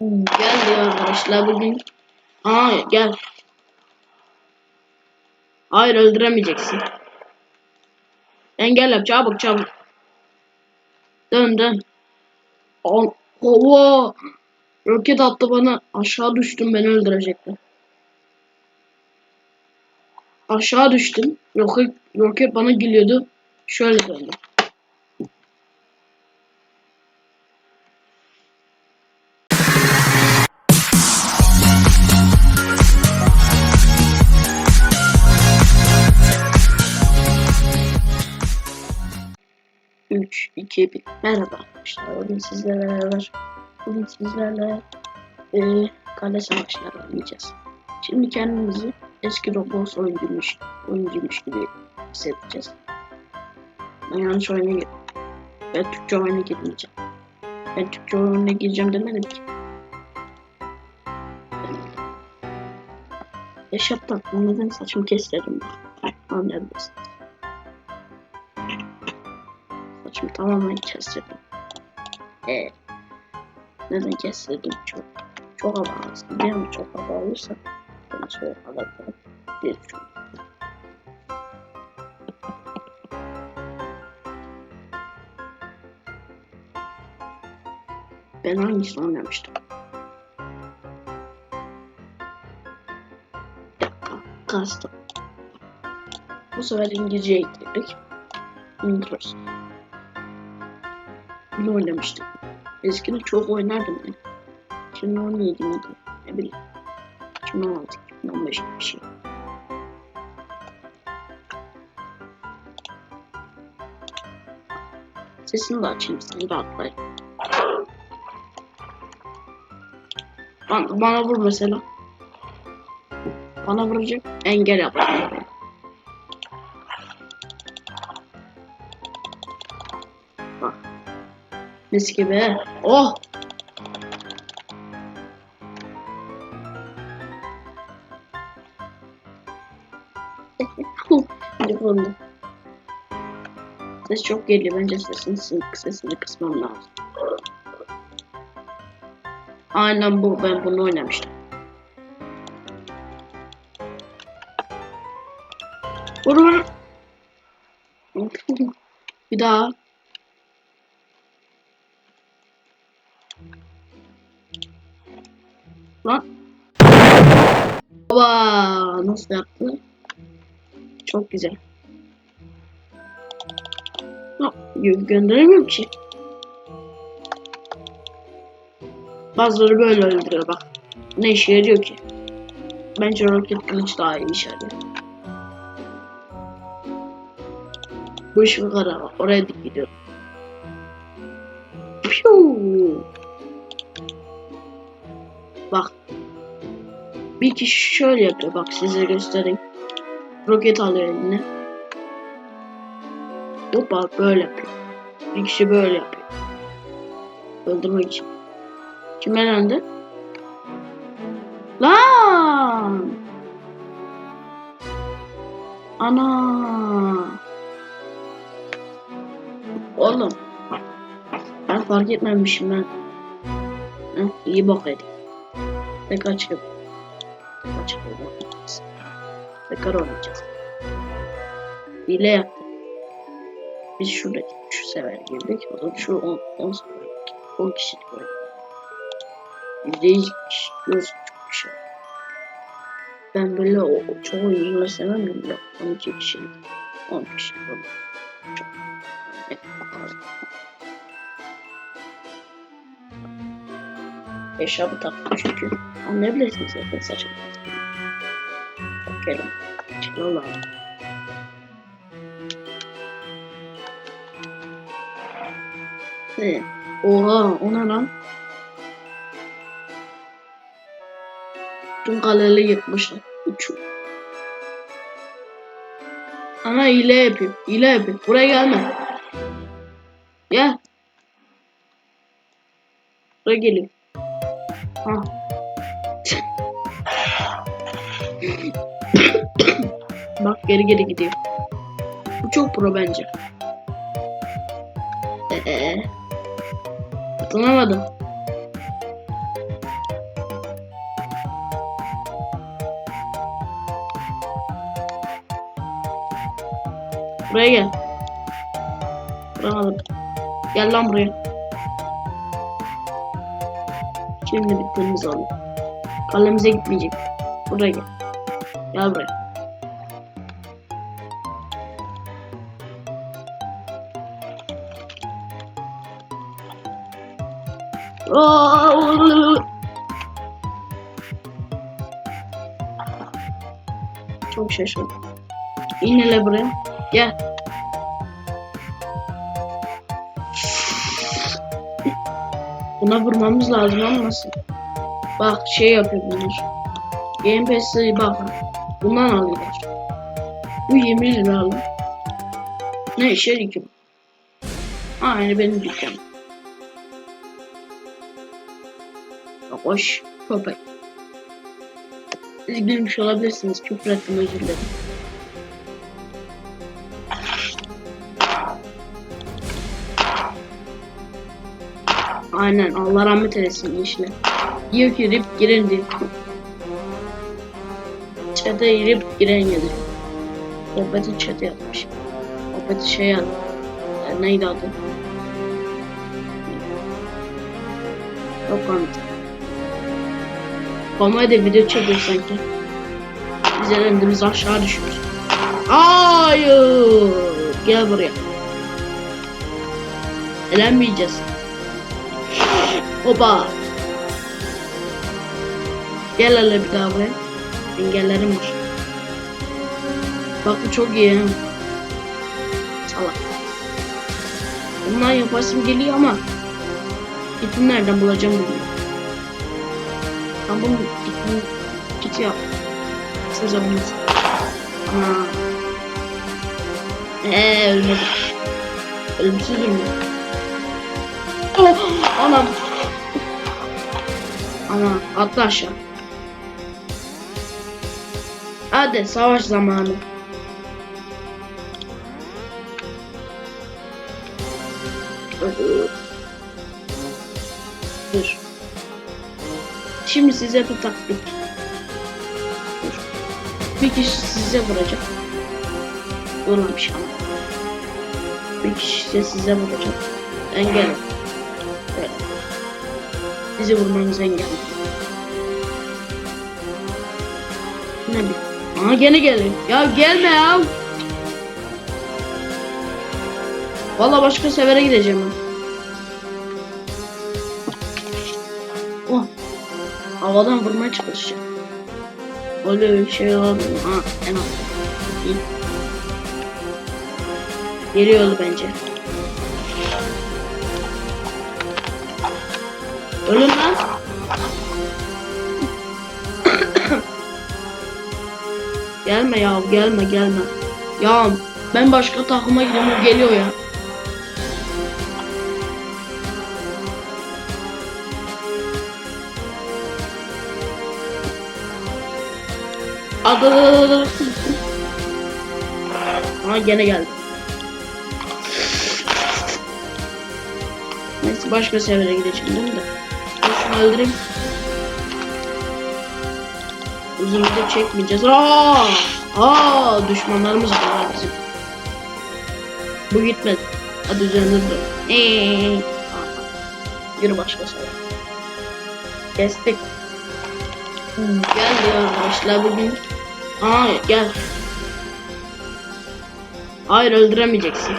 Gel diyor arkadaşlar bugün. Aa gel. Hayır öldüremeyeceksin. Engel yap çabuk çabuk. Dön dön. Al. Ova. Roket attı bana. Aşağı düştüm beni öldürecekti. Aşağı düştüm. Roket, roket bana geliyordu. Şöyle döndüm. Bir. Merhaba arkadaşlar. Bugün sizlerle beraber bugün sizlerle e, kale savaşları oynayacağız. Şimdi kendimizi eski Roblox oyuncuymuş, oyuncuymuş gibi hissedeceğiz. Ben yanlış oyuna girdim. Ben Türkçe oyuna girmeyeceğim. Ben Türkçe oyuna gireceğim demedim ki. Yaşaptan neden saçımı kestirdim ben? Saçımı tamamen kestirdim. Ee, neden kestirdim çok? Çok hava alsın. Bir an çok hava olursa ben soğuk alırım diye düşünüyorum. Ben hangisini oynamıştım? Bir dakika, kastım. Bu sefer İngilizce ekledik. Migros. Bunu oynamıştım. Eskiden çok oynardım ben. 2017 miydi? Ne bileyim. 2016, 2015 gibi bir şey. Sesini de açayım, siz rahatlayın. Bana, bana vur mesela. Bana vuracak. Engel yap. Mis gibi. Oh! Telefonda. Ses çok geliyor. Bence sesini, sesini kısmam lazım. Aynen bu. Ben bunu oynamıştım. Vur vur. Bir daha. Lan. Baba nasıl yaptı? Çok güzel. Ha, gö- gönderemiyorum ki. Bazıları böyle öldürüyor bak. Ne işe yarıyor ki? Bence roket kılıç daha iyi işe. Bu iş bu kadar bak. Oraya dik gidiyor. Piu. Bak. Bir kişi şöyle yapıyor. Bak size göstereyim. Roket alıyor eline. Hoppa böyle yapıyor. Bir kişi böyle yapıyor. Öldürmek için. Kim elendi? Lan! Ana! Oğlum. Ben fark etmemişim ben. Heh, iyi bak edin. Tekrar çıkıp. Çıkıp. Tekrar oynayacağız. Hile yaptı. Biz şuradaki şu sefer girdik. O da şu 10 10 sefer 10 kişilik oyun. %100 göz çok şey. Ben böyle o, o çoğu oyuncuları sevmem bile. 12 kişilik. 10 kişilik oyun. Çok. Evet, az. Eşarbı taktım çünkü. Anlayabilirsiniz zaten saçımı. Bakalım. Çıkalım. Ne? Oha o ne lan? Tüm kaleleri yıkmışlar. Uçuyor. Ana hile yapayım. Hile yapayım. Buraya gelme. Gel. Buraya gelin. Ha. Bak geri geri gidiyor. Bu çok pro bence. Ee, atlanamadım. Buraya gel. Vuramadım. Gel lan buraya. Şimdi bittiğimiz oldu. Kalemize gitmeyecek. Buraya gel. Gel! Çok şaşırdım. İn hele buraya. Gel. Buna vurmamız lazım ama nasıl? Bak şey yapıyor bunlar. Game Pass'i bak. Bundan alıyorlar. Bu 20 lira alın. Ne işe yarıyor? Aynı benim dükkanım. Hoş köpek. Siz olabilirsiniz. Küfür ettim özür dilerim. Aynen Allah rahmet eylesin işine. Diyor ki rip giren diyor. Çete rip giren yazıyor. Sohbeti çete yapmış. Sohbeti şey yazdı. E, neydi adı? Yok komik. Komedi video çekiyor sanki. Biz elendimiz aşağı düşüyoruz. Hayır. Gel buraya. Elenmeyeceğiz. Oba. Gel hele bir daha buraya. Engellerim var. Bak bu çok iyi. Salak. Bundan yapasım geliyor ama gittim nereden bulacağım bunu. Bunu gittim kiti yap. Yapınız. Ana. Eee ölmedim. Ölümsüzüm. Oh, anam. Ana atla aşağı. Hadi savaş zamanı. Dur. Şimdi size bir taktik. Dur. Bir kişi size vuracak. Vurmamış ama. Bir kişi de size vuracak. Engel. Evet. Sizi vurmanız engel. Aa gene geliyor. Ya gelme ya. Valla başka sefere gideceğim ben. Oh. Havadan vurmaya çalışacağım. Öyle bir şey olabilir. Ha en az. Geliyordu bence. Ölün lan. Gelme ya gelme gelme. Ya ben başka takıma gidiyorum geliyor ya. Adı. Ha gene geldi. Neyse başka seviyeye gideceğim de. Dur Şunu öldüreyim. Video çekmeyeceğiz. Aa! Aa! Düşmanlarımız var bizim. Bu gitmedi. Hadi üzerinde dur. Eee. Yürü başka seviye. Kestik. Hmm, Geldi arkadaşlar bugün. Aa gel. Hayır öldüremeyeceksin.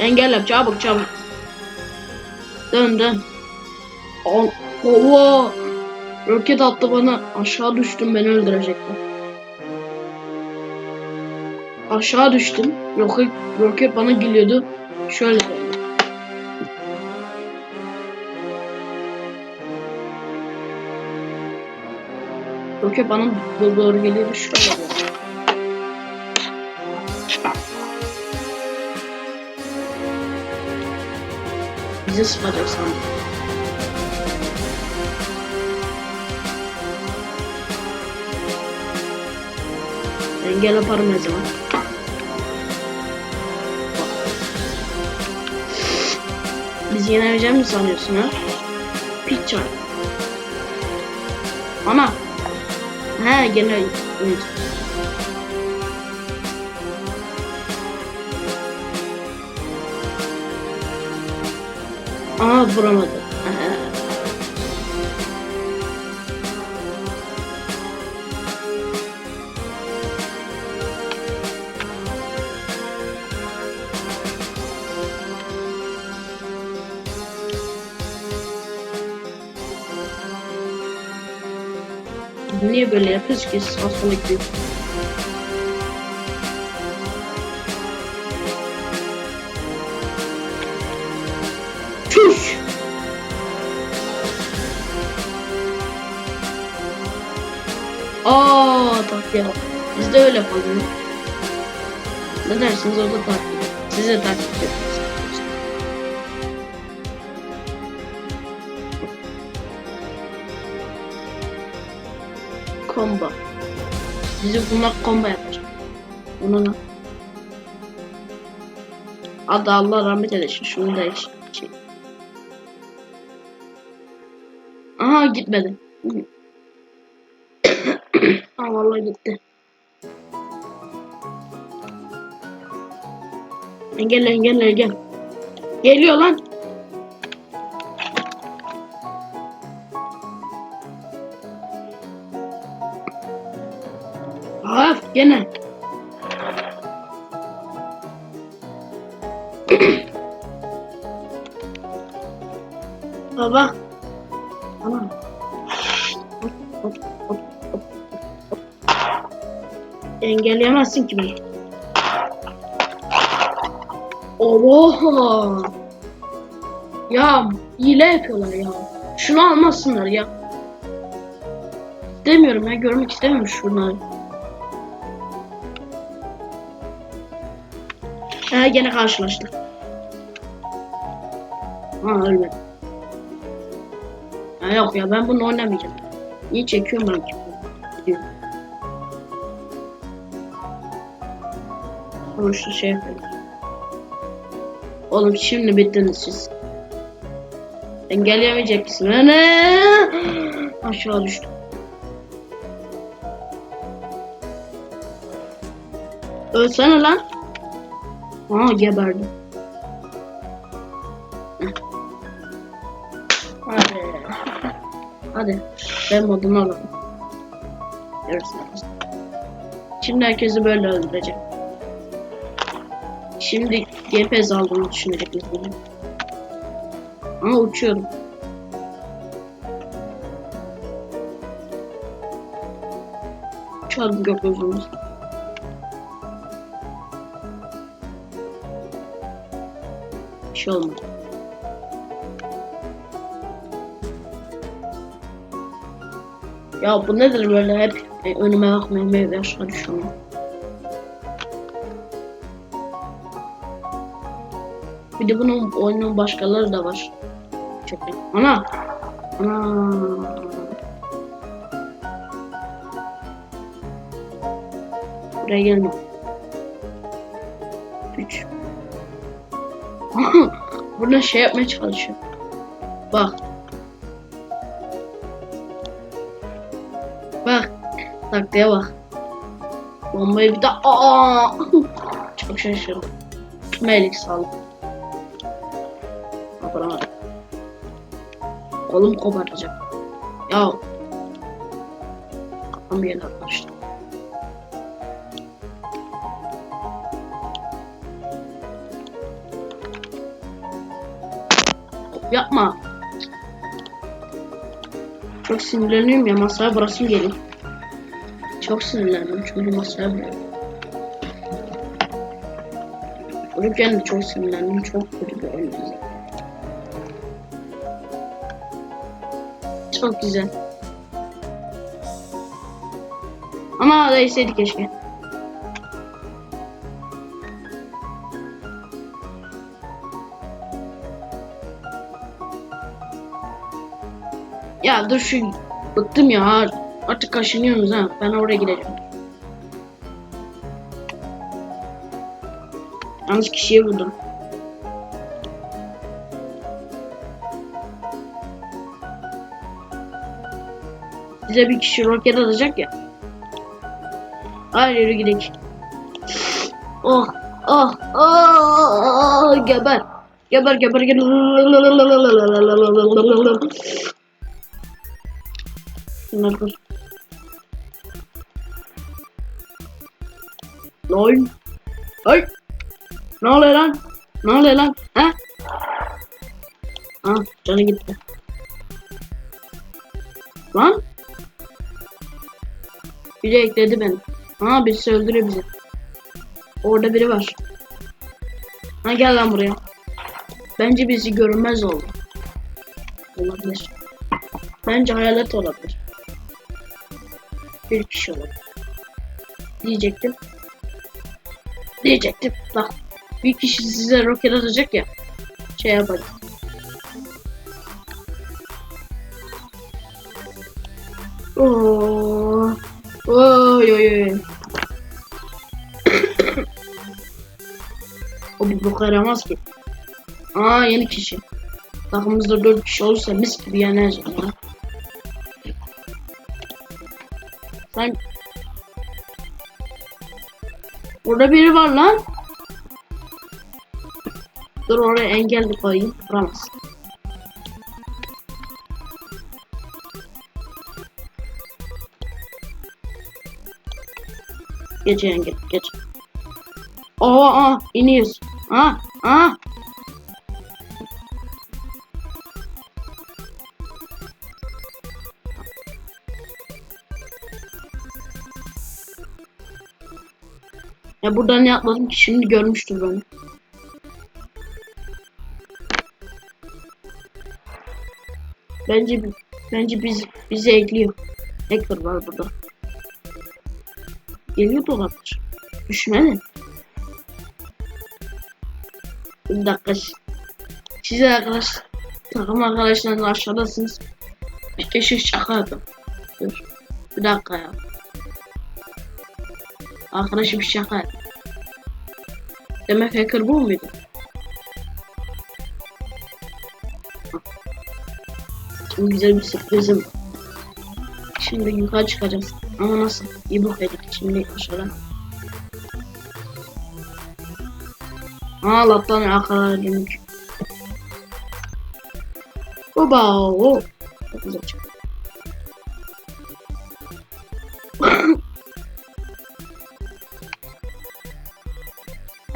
Engel yap çabuk çabuk. Dön dön. Al. Roket attı bana. Aşağı düştüm beni öldürecekti. Aşağı düştüm. Roket, roket bana geliyordu. Şöyle oldu. Roket bana do- doğru geliyordu. Şöyle oldu. Bize sıkacak sandım. Ben gel yaparım ne zaman. Biz yenebileceğim mi sanıyorsun ha? Piç Ana. He gene Aa vuramadı. Niye böyle yapıyoruz ki hastalık gibi? Çüş! Biz de öyle yapalım. Ne dersiniz orada taktik. Size taktik yapıyoruz. Combo. Bizi bunlar combo yapacak. Bunu ne? Adı Allah rahmet eylesin. Şunu eş- şey. Aha gitmedi. Aa vallahi gitti. Engel engel engel. Geliyor lan. Gene. Baba. Tamam. Engelleyemezsin ki beni. Oha. Ya hile yapıyorlar ya. Şunu almasınlar ya. Demiyorum ya görmek istemiyorum şunları. Ha gene karşılaştık. Ha ölmedi. Ha yok ya ben bunu oynamayacağım. Niye çekiyorum ben? Gidiyorum. Şey yapayım. Oğlum şimdi bittiniz siz. Engelleyemeyecek misin? Ne? Aşağı düştüm. Ölsene lan. Aa geberdim. Hadi. Hadi. Ben modunu alalım. Görürsünüz. Şimdi herkesi böyle öldüreceğim. Şimdi GPS aldığımı düşünecek mesela. Ama uçuyorum. Uçalım gökyüzümüz. Şey olmadı. Ya bu nedir böyle hep e, önüme bakmıyorum ve aşağı düşüyorum. Bir de bunun oyunun başkaları da var. Çok iyi. Ana! Ana! Buraya gelme. Burada şey yapmaya çalışıyor. Bak. Bak. Taktiğe bak. Bombayı bir daha... Aa! Çok şaşırdım. Melik sağlık. Kolum koparacak. Ya. Kafam yerine atmıştı. Yapma. Çok sinirleniyorum ya masaya burasım geliyor. Çok sinirlendim çünkü masaya buraya. Çocukken de çok sinirlendim. Çok kötü bir oyun. Çok güzel. Ama değseydi keşke. Dur şu bıktım ya. Artık kaşınıyorsunuz ha. Ben oraya gideceğim. Yanlış kişiye vurdum. Bize bir kişi roket atacak ya. Hayır yürü gidelim. Oh, oh, oh, oh, geber. Geber geber geber. Şunları kır. Lol. Ay. Ne oluyor lan? Ne oluyor lan? Ha? Ha, canı gitti. Lan? Biri ekledi beni. Ha birisi öldürüyor bizi. Orada biri var. Ha gel lan buraya. Bence bizi görünmez oldu. Olabilir. Bence hayalet olabilir. Bir kişi olabilir. Diyecektim. Diyecektim. Bak. Bir kişi size roket atacak ya. Şey yapacak. Oo. Oy oy oy. o bir boka yaramaz ki. Aa yeni kişi. Takımımızda 4 kişi olursa mis gibi yeneriz onu. Sen... Burada biri var lan. Dur oraya engel de koyayım. Vuramaz. Geç engel geç. Aa aa iniyoruz. Aa aa. Ya buradan ne atladım ki şimdi görmüştür beni. Bence bence biz bizi ekliyor. Hacker var burada. Geliyor da olabilir. Düşmedi. Bir dakika. Size arkadaş takım arkadaşlarınız aşağıdasınız. Bir keşif şaka. Dur. Bir dakika ya. Arkadaşım şaka yaptı. Demek hacker bu muydu? Şimdi güzel bir sürprizim. Şimdi yukarı çıkacağız. Ama nasıl? İyi bok yedik. Şimdi aşağıdan. Aa Allah'tan arkalara. Oba o. Çok güzel çıktı.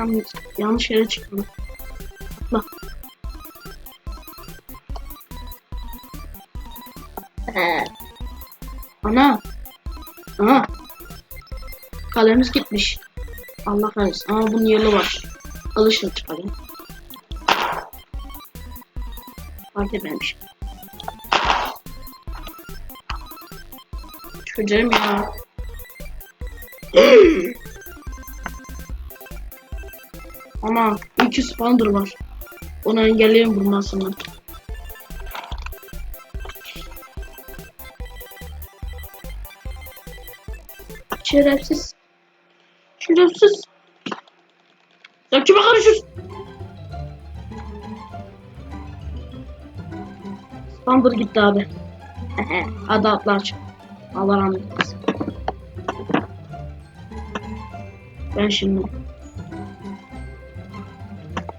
Yanlış, yanlış yere çıktım. Bak. Ee, Ana. Ana. Kalemiz gitmiş. Allah kahretsin. Ama bunun yolu var. Alışın çıkalım. Fark etmemiş. Çocuğum ya. Ama iki spawner var. Onu engelleyin vurmasını. Şerefsiz. Şerefsiz. Sen kime karışıyorsun? Spawner gitti abi. Hadi atlar çık. Allah rahmet eylesin. Ben şimdi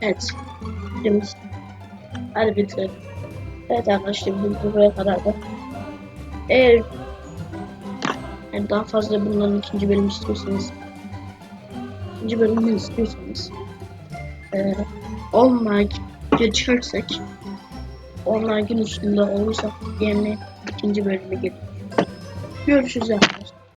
Evet. Şimdi hadi bitirelim. Evet arkadaşlar bu buraya kadar da. Eğer yani daha fazla bunların ikinci bölüm istiyorsanız ikinci bölümünü istiyorsanız e, 10 like geçersek 10 like'ın üstünde olursa yeni ikinci bölüme gelir. Görüşürüz.